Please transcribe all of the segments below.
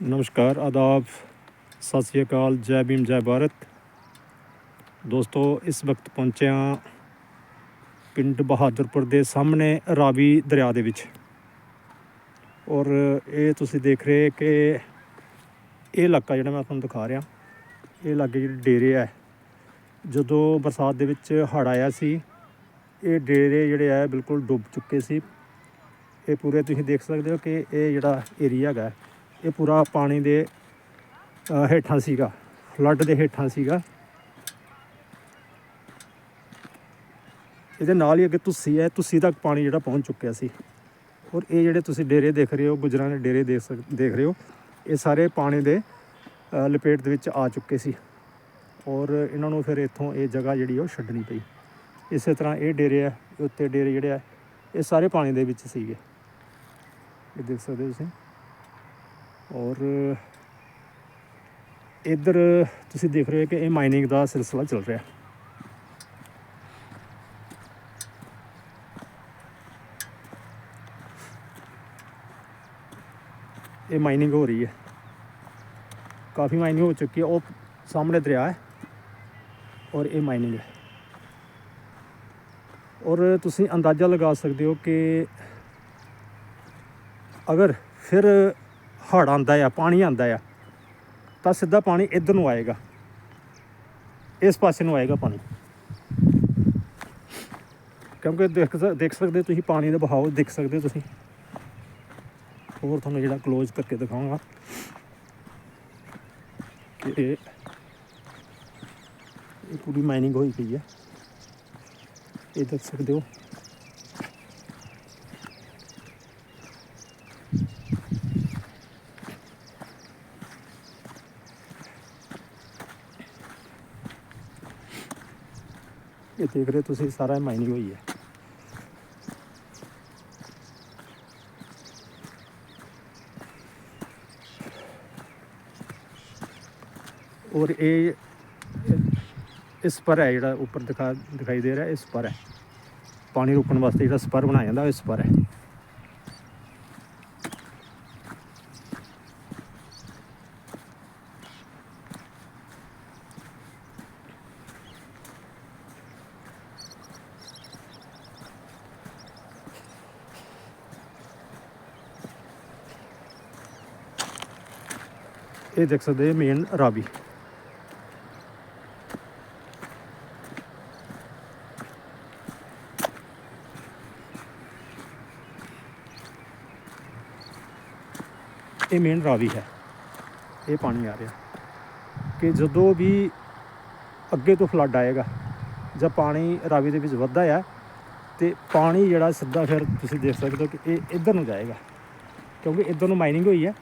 ਨਮਸਕਾਰ, ਆਦਾਬ, ਸਤਿ ਸ੍ਰੀ ਅਕਾਲ, ਜੈ ਭੀਮ, ਜੈ ਭਾਰਤ। ਦੋਸਤੋ, ਇਸ ਵਕਤ ਪਹੁੰਚੇ ਹਾਂ ਪਿੰਡ ਬਹਾਦਰਪੁਰ ਦੇ ਸਾਹਮਣੇ ਰਾਵੀ ਦਰਿਆ ਦੇ ਵਿੱਚ। ਔਰ ਇਹ ਤੁਸੀਂ ਦੇਖ ਰਹੇ ਕਿ ਇਹ ਇਲਾਕਾ ਜਿਹੜਾ ਮੈਂ ਤੁਹਾਨੂੰ ਦਿਖਾ ਰਿਹਾ, ਇਹ ਲਾਗੇ ਜਿਹੜੇ ਡੇਰੇ ਆ। ਜਦੋਂ ਬਰਸਾਤ ਦੇ ਵਿੱਚ ਹੜ੍ਹ ਆਇਆ ਸੀ, ਇਹ ਡੇਰੇ ਜਿਹੜੇ ਆ ਬਿਲਕੁਲ ਡੁੱਬ ਚੁੱਕੇ ਸੀ। ਇਹ ਪੂਰੇ ਤੁਸੀਂ ਦੇਖ ਸਕਦੇ ਹੋ ਕਿ ਇਹ ਜਿਹੜਾ ਏਰੀਆ ਹੈਗਾ ਇਹ ਪੂਰਾ ਪਾਣੀ ਦੇ ਹੇਠਾਂ ਸੀਗਾ ਫਲੱਡ ਦੇ ਹੇਠਾਂ ਸੀਗਾ। ਇਹਦੇ ਨਾਲ ਹੀ ਅੱਗੇ ਤੁਸੀਂ ਹੈ ਤੁਸੀਂ ਤੱਕ ਪਾਣੀ ਜਿਹੜਾ ਪਹੁੰਚ ਚੁੱਕਿਆ ਸੀ। ਔਰ ਇਹ ਜਿਹੜੇ ਤੁਸੀਂ ਡੇਰੇ ਦੇਖ ਰਹੇ ਹੋ, ਗੁਜਰਾਂ ਦੇ ਡੇਰੇ ਦੇਖ ਦੇਖ ਰਹੇ ਹੋ, ਇਹ ਸਾਰੇ ਪਾਣੀ ਦੇ ਲਪੇਟ ਦੇ ਵਿੱਚ ਆ ਚੁੱਕੇ ਸੀ। ਔਰ ਇਹਨਾਂ ਨੂੰ ਫਿਰ ਇੱਥੋਂ ਇਹ ਜਗ੍ਹਾ ਜਿਹੜੀ ਉਹ ਛੱਡਣੀ ਪਈ। ਇਸੇ ਤਰ੍ਹਾਂ ਇਹ ਡੇਰੇ ਆ ਇਹ ਉੱਤੇ ਡੇਰੇ ਜਿਹੜੇ ਆ, ਇਹ ਸਾਰੇ ਪਾਣੀ ਦੇ ਵਿੱਚ ਸੀਗੇ। ਇਹ ਦੇਖ ਸਕਦੇ ਹੋ ਤੁਸੀਂ। ਔਰ ਇੱਧਰ ਤੁਸੀਂ ਦੇਖ ਰਹੇ ਹੋ ਕਿ ਇਹ ਮਾਈਨਿੰਗ ਦਾ ਸਿਲਸਿਲਾ ਚੱਲ ਰਿਹਾ। ਇਹ ਮਾਈਨਿੰਗ ਹੋ ਰਹੀ ਹੈ। ਕਾਫੀ ਮਾਈਨਿੰਗ ਹੋ ਚੁੱਕੀ ਹੈ। ਉਹ ਸਾਹਮਣੇ ਦਰਿਆ ਹੈ ਔਰ ਇਹ ਮਾਈਨਿੰਗ ਹੈ। ਔਰ ਤੁਸੀਂ ਅੰਦਾਜ਼ਾ ਲਗਾ ਸਕਦੇ ਹੋ ਕਿ ਅਗਰ ਫਿਰ ਹੜ ਆਂਦਾ ਆ, ਪਾਣੀ ਆਂਦਾ ਆ, ਤਾਂ ਸਿੱਧਾ ਪਾਣੀ ਇੱਧਰ ਨੂੰ ਆਏਗਾ। ਇਸ ਪਾਸੇ ਨੂੰ ਆਏਗਾ ਪਾਣੀ। ਕਿਉਂਕਿ ਦੇਖ ਦੇਖ ਸਕਦੇ ਹੋ ਤੁਸੀਂ, ਪਾਣੀ ਦਾ ਬਹਾਓ ਦੇਖ ਸਕਦੇ ਹੋ ਤੁਸੀਂ। ਹੋਰ ਤੁਹਾਨੂੰ ਜਿਹੜਾ ক্লোਜ਼ ਕਰਕੇ ਦਿਖਾਉਂਗਾ। ਕਿ ਇਹ ਪੂਰੀ ਮਾਈਨਿੰਗ ਹੋਈ ਪਈ ਹੈ ਇਹ ਦੇਖ ਸਕਦੇ ਹੋ। ਇਹ ਦੇਖ ਰਹੇ ਤੁਸੀਂ, ਸਾਰਾ ਮਾਈਨਿੰਗ ਹੋਈ ਹੈ। ਔਰ ਇਹ ਇਸ ਪਰ ਹੈ ਜਿਹੜਾ ਉੱਪਰ ਦਿਖਾ, ਦਿਖਾਈ ਦੇ ਰਿਹਾ ਇਸ ਪਰ ਹੈ। ਪਾਣੀ ਰੋਕਣ ਵਾਸਤੇ ਜਿਹੜਾ ਸਪਰ ਬਣਾਇਆ ਜਾਂਦਾ ਇਸ ਪਰ ਹੈ। ਇਹ ਦੇਖ ਸਕਦੇ ਮੇਨ ਰਾਵੀ। ਇਹ ਮੇਨ ਰਾਵੀ ਹੈ। ਇਹ ਪਾਣੀ ਆ ਰਿਹਾ। ਕਿ ਜਦੋਂ ਵੀ ਅੱਗੇ ਤੋਂ ਫਲੱਡ ਆਏਗਾ, ਜਾਂ ਪਾਣੀ ਰਾਵੀ ਦੇ ਵਿੱਚ ਵੱਧਦਾ ਆ, ਤੇ ਪਾਣੀ ਜਿਹੜਾ ਸਿੱਧਾ ਫਿਰ ਤੁਸੀਂ ਦੇਖ ਸਕਦੇ ਹੋ ਕਿ ਇਹ ਇੱਧਰ ਨੂੰ ਜਾਏਗਾ। ਕਿਉਂਕਿ ਇੱਧਰ ਨੂੰ ਮਾਈਨਿੰਗ ਹੋਈ ਹੈ।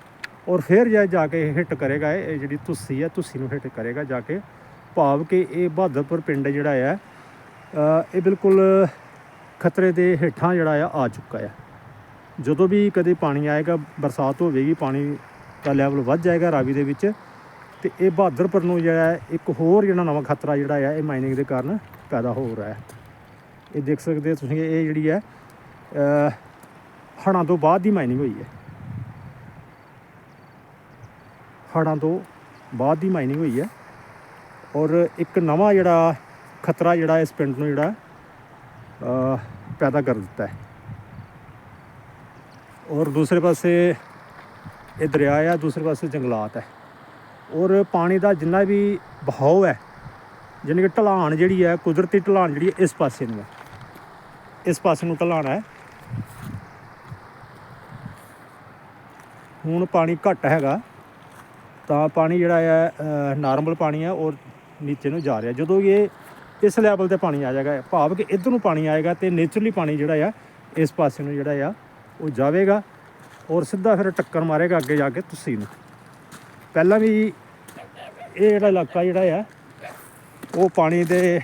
ਔਰ ਫਿਰ ਜਾ ਜਾ ਕੇ ਹਿੱਟ ਕਰੇਗਾ ਇਹ ਜਿਹੜੀ ਤੁਸੀਂ ਹੈ ਤੁਸੀਂ ਨੂੰ ਹਿੱਟ ਕਰੇਗਾ ਜਾ ਕੇ। ਭਾਵ ਕਿ ਇਹ ਬਹਾਦਰਪੁਰ ਪਿੰਡ ਜਿਹੜਾ ਹੈ ਇਹ ਬਿਲਕੁਲ ਖਤਰੇ ਦੇ ਹੇਠਾਂ ਜਿਹੜਾ ਆ ਆ ਚੁੱਕਾ ਹੈ ਜਦੋਂ ਵੀ ਕਦੇ ਪਾਣੀ ਆਏਗਾ ਬਰਸਾਤ ਹੋਵੇਗੀ ਪਾਣੀ ਦਾ ਲੈਵਲ ਵੱਧ ਜਾਏਗਾ ਰਾਵੀ ਦੇ ਵਿੱਚ ਤੇ ਇਹ ਬਹਾਦਰਪੁਰ ਨੂੰ ਜਿਹੜਾ ਇੱਕ ਹੋਰ ਜਿਹੜਾ ਨਵਾਂ ਖਤਰਾ ਜਿਹੜਾ ਆ ਇਹ ਮਾਈਨਿੰਗ ਦੇ ਕਾਰਨ ਪੈਦਾ ਹੋ ਰਿਹਾ ਹੈ ਇਹ ਦੇਖ ਸਕਦੇ ਹੋ ਤੁਸੀਂ ਇਹ ਜਿਹੜੀ ਹੈ ਅ, ਹੜ੍ਹਾਂ ਤੋਂ ਬਾਅਦ ਦੀ ਮਾਈਨਿੰਗ ਹੋਈ ਹੈ ਹੜ੍ਹਾਂ ਤੋਂ ਬਾਅਦ ਦੀ ਮਾਈਨਿੰਗ ਹੋਈ ਹੈ। ਔਰ ਇੱਕ ਨਵਾਂ ਜਿਹੜਾ ਖਤਰਾ ਜਿਹੜਾ ਇਸ ਪਿੰਡ ਨੂੰ ਜਿਹੜਾ ਪੈਦਾ ਕਰ ਦਿੱਤਾ ਹੈ। ਔਰ ਦੂਸਰੇ ਪਾਸੇ ਇਹ ਦਰਿਆ ਹੈ ਦੂਸਰੇ ਪਾਸੇ ਜੰਗਲਾਤ ਹੈ। ਔਰ ਪਾਣੀ ਦਾ ਜਿੰਨਾ ਵੀ ਬਹਾਓ ਹੈ, ਜਾਣੀ ਕਿ ਢਲਾਨ ਜਿਹੜੀ ਹੈ, ਕੁਦਰਤੀ ਢਲਾਨ ਜਿਹੜੀ ਹੈ, ਇਸ ਪਾਸੇ ਨੂੰ ਹੈ। ਇਸ ਪਾਸੇ ਨੂੰ ਢਲਾਣ ਹੈ। ਹੁਣ ਪਾਣੀ ਘੱਟ ਹੈਗਾ। ਤਾਂ ਪਾਣੀ ਜਿਹੜਾ ਹੈ ਨਾਰਮਲ ਪਾਣੀ ਹੈ ਔਰ ਨੀਚੇ ਨੂੰ ਜਾ ਰਿਹਾ। ਜਦੋਂ ਇਹ ਇਸ ਲੈਵਲ ਤੇ ਪਾਣੀ ਆ ਜਾਏਗਾ, ਭਾਵ ਕਿ ਇੱਧਰ ਨੂੰ ਪਾਣੀ ਆਏਗਾ ਤੇ ਨੇਚਰਲੀ ਪਾਣੀ ਜਿਹੜਾ ਆ, ਇਸ ਪਾਸੇ ਨੂੰ ਜਿਹੜਾ ਆ, ਉਹ ਜਾਵੇਗਾ ਔਰ ਸਿੱਧਾ ਫਿਰ ਟੱਕਰ ਮਾਰੇਗਾ ਅੱਗੇ ਜਾ ਕੇ ਤੁਸੀਂ ਨੂੰ। ਪਹਿਲਾਂ ਵੀ ਇਹ ਜਿਹੜਾ ਇਲਾਕਾ ਜਿਹੜਾ ਆ, ਉਹ ਪਾਣੀ ਦੇ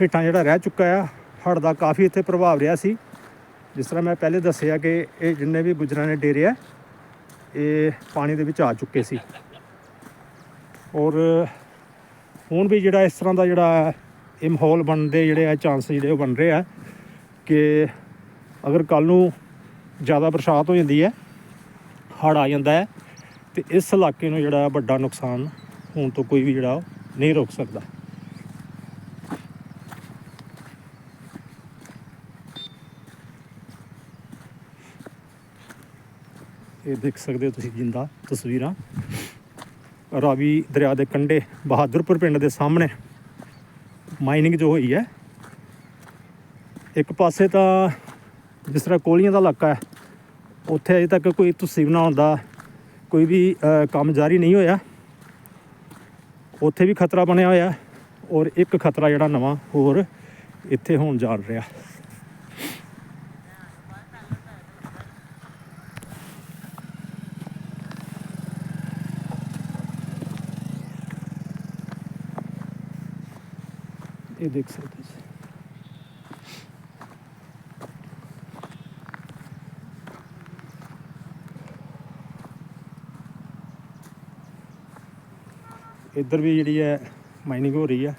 ਹੇਠਾਂ ਜਿਹੜਾ ਰਹਿ ਚੁੱਕਾ ਆ। ਹੜ੍ਹ ਦਾ ਕਾਫੀ ਇੱਥੇ ਪ੍ਰਭਾਵ ਰਿਹਾ ਸੀ। ਜਿਸ ਤਰ੍ਹਾਂ ਮੈਂ ਪਹਿਲੇ ਦੱਸਿਆ ਕਿ ਇਹ ਜਿੰਨੇ ਵੀ ਗੁਜਰਾਂ ਨੇ ਡੇਰੇ ਆ ਇਹ ਪਾਣੀ ਦੇ ਵਿੱਚ ਆ ਚੁੱਕੇ ਸੀ। ਔਰ ਹੁਣ ਵੀ ਜਿਹੜਾ ਇਸ ਤਰ੍ਹਾਂ ਦਾ ਜਿਹੜਾ ਇਹ ਮਾਹੌਲ ਬਣਦੇ ਜਿਹੜੇ ਆ ਚਾਂਸ ਜਿਹੜੇ ਉਹ ਬਣ ਰਹੇ ਆ ਕਿ ਅਗਰ ਕੱਲ ਨੂੰ ਜ਼ਿਆਦਾ ਬਰਸਾਤ ਹੋ ਜਾਂਦੀ ਹੈ, ਹੜ੍ਹ ਆ ਜਾਂਦਾ ਹੈ ਤੇ ਇਸ ਇਲਾਕੇ ਨੂੰ ਜਿਹੜਾ ਵੱਡਾ ਨੁਕਸਾਨ ਹੋਣ ਤੋਂ ਕੋਈ ਵੀ ਜਿਹੜਾ ਉਹ ਨਹੀਂ ਰੋਕ ਸਕਦਾ। ਇਹ ਦੇਖ ਸਕਦੇ ਹੋ ਤੁਸੀਂ ਜਿੰਦਾ ਤਸਵੀਰਾਂ। ਰਾਵੀ ਦਰਿਆ ਦੇ ਕੰਢੇ ਬਹਾਦਰਪੁਰ ਪਿੰਡ ਦੇ ਸਾਹਮਣੇ ਮਾਈਨਿੰਗ ਜੋ ਹੋਈ ਹੈ। ਇੱਕ ਪਾਸੇ ਤਾਂ ਜਿਸ ਤਰ੍ਹਾਂ ਕੋਲੀਆਂ ਦਾ ਇਲਾਕਾ ਹੈ, ਉੱਥੇ ਅਜੇ ਤੱਕ ਕੋਈ ਤੁਸੀਂ ਬਣਾਉਣ ਦਾ ਕੋਈ ਵੀ ਕੰਮ ਜਾਰੀ ਨਹੀਂ ਹੋਇਆ। ਉੱਥੇ ਵੀ ਖਤਰਾ ਬਣਿਆ ਹੋਇਆ ਔਰ ਇੱਕ ਖਤਰਾ ਜਿਹੜਾ ਨਵਾਂ ਹੋਰ ਇੱਥੇ ਹੋਣ ਜਾ ਰਿਹਾ। ਇਹ ਦੇਖ ਸਕਦੇ ਹੋ ਇੱਧਰ ਵੀ ਜਿਹੜੀ ਹੈ ਮਾਈਨਿੰਗ ਹੋ ਰਹੀ ਹੈ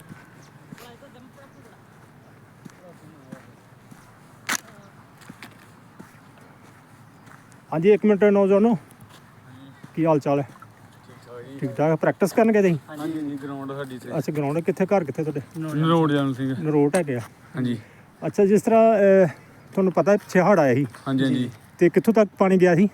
ਹਾਂਜੀ, ਇੱਕ ਮਿੰਟ ਨੌਜਵਾਨੋ, ਕੀ ਹਾਲ ਚਾਲ ਹੈ? ਠੀਕ ਠਾਕ? ਪ੍ਰੈਕਟਿਸ ਕਰਨ ਗਏ ਤੁਸੀਂ? ਹਾਂਜੀ ਹਾਂਜੀ ਗਰਾਊਂਡ ਸਾਡੀ ਤੇ ਅੱਛਾ ਗਰਾਊਂਡ ਕਿੱਥੇ ਘਰ ਕਿੱਥੇ ਤੁਹਾਡੇ? ਰੋਡ ਜਾਣ ਸੀਗਾ। ਨਰੋਟ ਹੈਗੇ ਆ। ਹਾਂਜੀ। ਅੱਛਾ ਜਿਸ ਤਰ੍ਹਾਂ ਅਹ, ਤੁਹਾਨੂੰ ਪਤਾ ਪਿੱਛੇ ਹੜ੍ਹ ਆਇਆ ਸੀ? ਹਾਂਜੀ ਹਾਂਜੀ। ਤੇ ਕਿੱਥੋਂ ਤੱਕ ਪਾਣੀ ਗਿਆ ਸੀ?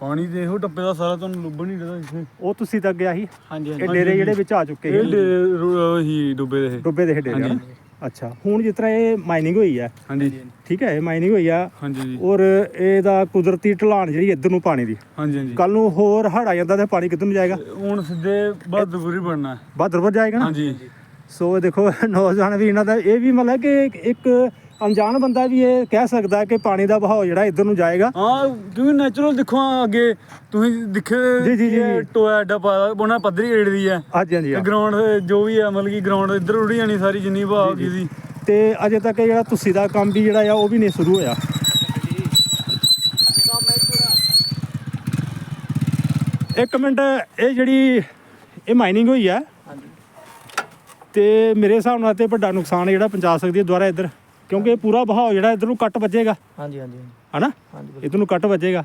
ਪਾਣੀ ਦੇ ਇਹੋ ਟੱਪੇ ਦਾ ਸਾਰਾ ਤੁਹਾਨੂੰ ਲੱਭਣ ਨਹੀਂ ਰਿਹਾ ਇੱਥੇ। ਉਹ ਤੁਸੀਂ ਤੱਕ ਗਿਆ ਸੀ? ਹਾਂਜੀ ਇਹ ਡੇਰੇ ਜਿਹੜੇ ਵਿੱਚ ਆ ਚੁੱਕੇ ਇਹ ਸੀ? ਡੇ- ਰੋ- ਹੀ ਡੁੱਬੇ ਦੇ ਇਹ। ਡੁੱਬੇ ਦੇ ਡੇਰੇ ਹਨ? ਅੱਛਾ ਹੁਣ ਜਿਸ ਤਰ੍ਹਾਂ ਇਹ ਮਾਈਨਿੰਗ ਹੋਈ ਹੈ ਹਾਂਜੀ। ਠੀਕ ਹੈ ਇਹ ਮਾਈਨਿੰਗ ਹੋਈ ਆ ਹਾਂਜੀ। ਔਰ ਇਹਦਾ ਕੁਦਰਤੀ ਢਲਾਣ ਜਿਹੜੀ ਇੱਧਰ ਨੂੰ ਪਾਣੀ ਦੀ। ਹਾਂਜੀ ਹਾਂਜੀ। ਕੱਲ ਨੂੰ ਹੋਰ ਹੜ ਆ ਜਾਂਦਾ ਤੇ ਪਾਣੀ ਕਿੱਧਰ ਨੂੰ ਜਾਏਗਾ? ਹੁਣ ਸਿੱਧੇ ਬਹਾਦਰਪੁਰ ਹੀ ਬਣਨਾ। ਬਹਾਦਰਪੁਰ ਜਾਏਗਾ ਨਾ? ਹਾਂਜੀ। ਸੋ ਦੇਖੋ ਨੌਜਵਾਨ ਵੀ ਇਹਨਾਂ ਦਾ ਇਹ ਵੀ ਮਤਲਬ ਕਿ ਇੱਕ ਅਣਜਾਣ ਬੰਦਾ ਵੀ ਇਹ ਕਹਿ ਸਕਦਾ ਹੈ ਕਿ ਪਾਣੀ ਦਾ ਵਹਾਅ ਜਿਹੜਾ ਇੱਧਰ ਨੂੰ ਜਾਏਗਾ। ਹਾਂ ਕਿਉਂਕਿ ਨੈਚੁਰਲ ਦੇਖੋ ਆ ਅੱਗੇ ਤੁਸੀਂ ਦਿਖੇ ਜੀ, ਜੀ, ਜੀ, ਜੀ। ਟੋਇਆ ਐਡਾ ਪਾਇਆ ਉਹਨਾਂ ਪੱਧਰੀ ਏੜ ਦੀ ਹੈ। ਹਾਂਜੀ ਹਾਂਜੀ ਤੇ ਹਾਂ। ਗਰਾਊਂਡ ਜੋ ਵੀ ਹੈ ਮਤਲਬ ਕਿ ਗਰਾਊਂਡ ਇੱਧਰ ਉੜੀ ਜਾਣੀ ਸਾਰੀ ਜਿੰਨੀ ਵਹਾਅ ਹੋ ਗਈ ਸੀ ਤੇ ਅਜੇ ਤੱਕ ਇਹ ਜਿਹੜਾ ਤੁਸੀਂ ਦਾ ਕੰਮ ਵੀ ਜਿਹੜਾ ਆ ਉਹ ਵੀ ਨਹੀਂ ਸ਼ੁਰੂ ਹੋਇਆ। ਇੱਕ ਮਿੰਟ ਇਹ ਜਿਹੜੀ ਇਹ ਮਾਈਨਿੰਗ ਹੋਈ ਆ ਤੇ ਮੇਰੇ ਹਿਸਾਬ ਨਾਲ ਤੇ ਵੱਡਾ ਨੁਕਸਾਨ ਜਿਹੜਾ ਪਹੁੰਚਾ ਸਕਦੀ ਹੈ ਦੁਬਾਰਾ ਇੱਧਰ। ਕਿਉਂਕਿ ਇਹ ਪੂਰਾ ਵਹਾਅ ਜਿਹੜਾ ਇੱਧਰ ਨੂੰ ਕੱਟ ਵੱਜੇਗਾ। ਹਾਂਜੀ ਹਾਂਜੀ ਹਨਾ? ਹਾਂਜੀ ਬਿਲਕੁਲ। ਇੱਧਰ ਨੂੰ ਕੱਟ ਵੱਜੇਗਾ।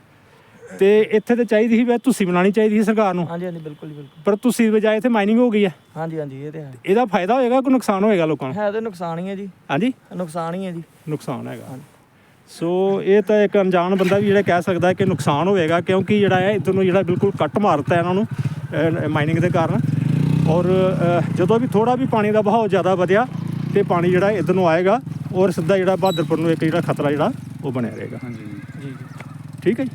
ਤੇ ਇੱਥੇ ਤੇ ਚਾਹੀਦੀ ਸੀ ਵੀ ਤੁਸੀਂ ਬਣਾਉਣੀ ਚਾਹੀਦੀ ਸੀ ਸਰਕਾਰ ਨੂੰ। ਹਾਂਜੀ ਹਾਂਜੀ ਬਿਲਕੁਲ ਜੀ, ਬਿਲਕੁਲ। ਪਰ ਤੁਸੀਂ ਦੀ ਬਜਾਏ ਇੱਥੇ ਮਾਈਨਿੰਗ ਹੋ ਗਈ ਹੈ। ਹਾਂਜੀ ਹਾਂਜੀ ਇਹ ਤੇ ਹੈ। ਇਹਦਾ ਫਾਇਦਾ ਹੋਏਗਾ ਕਿ ਨੁਕਸਾਨ ਹੋਏਗਾ ਲੋਕਾਂ ਨੂੰ? ਹੈ ਤੇ ਨੁਕਸਾਨ ਹੀ ਹੈ ਜੀ। ਹਾਂਜੀ? ਨੁਕਸਾਨ ਹੀ ਹੈ ਜੀ। ਨੁਕਸਾਨ ਹੈਗਾ। ਹਾਂਜੀ। ਸੋ ਇਹ ਤਾਂ ਇੱਕ ਅਣਜਾਣ ਬੰਦਾ ਵੀ ਜਿਹੜਾ ਕਹਿ ਸਕਦਾ ਹੈ ਕਿ ਨੁਕਸਾਨ ਹੋਵੇਗਾ ਕਿਉਂਕਿ ਜਿਹੜਾ ਹੈ ਇੱਧਰ ਨੂੰ ਜਿਹੜਾ ਬਿਲਕੁਲ ਕੱਟ ਮਾਰਤਾ ਇਹਨਾਂ ਨੂੰ ਮਾਈਨਿੰਗ ਦੇ ਕਾਰਨ। ਔਰ ਅਹ, ਜਦੋਂ ਵੀ ਥੋੜਾ ਵੀ ਪਾਣੀ ਦਾ ਵਹਾਅ ਜ਼ਿਆਦਾ ਵਧਿਆ ਤੇ ਪਾਣੀ ਜਿਹੜਾ ਇੱਧਰ ਨੂੰ ਆਏਗਾ ਔਰ ਸਿੱਧਾ ਜਿਹੜਾ ਬਹਾਦਰਪੁਰ ਨੂੰ ਇੱਕ ਜਿਹੜਾ ਖਤਰਾ ਜਿਹੜਾ ਉਹ ਬਣਿਆ ਰਹੇਗਾ। ਹਾਂਜੀ। ਜੀ ਜੀ ਠੀਕ ਹੈ ਜੀ।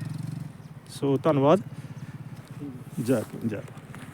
ਸੋ ਧੰਨਵਾਦ। ਜੈ ਜੈ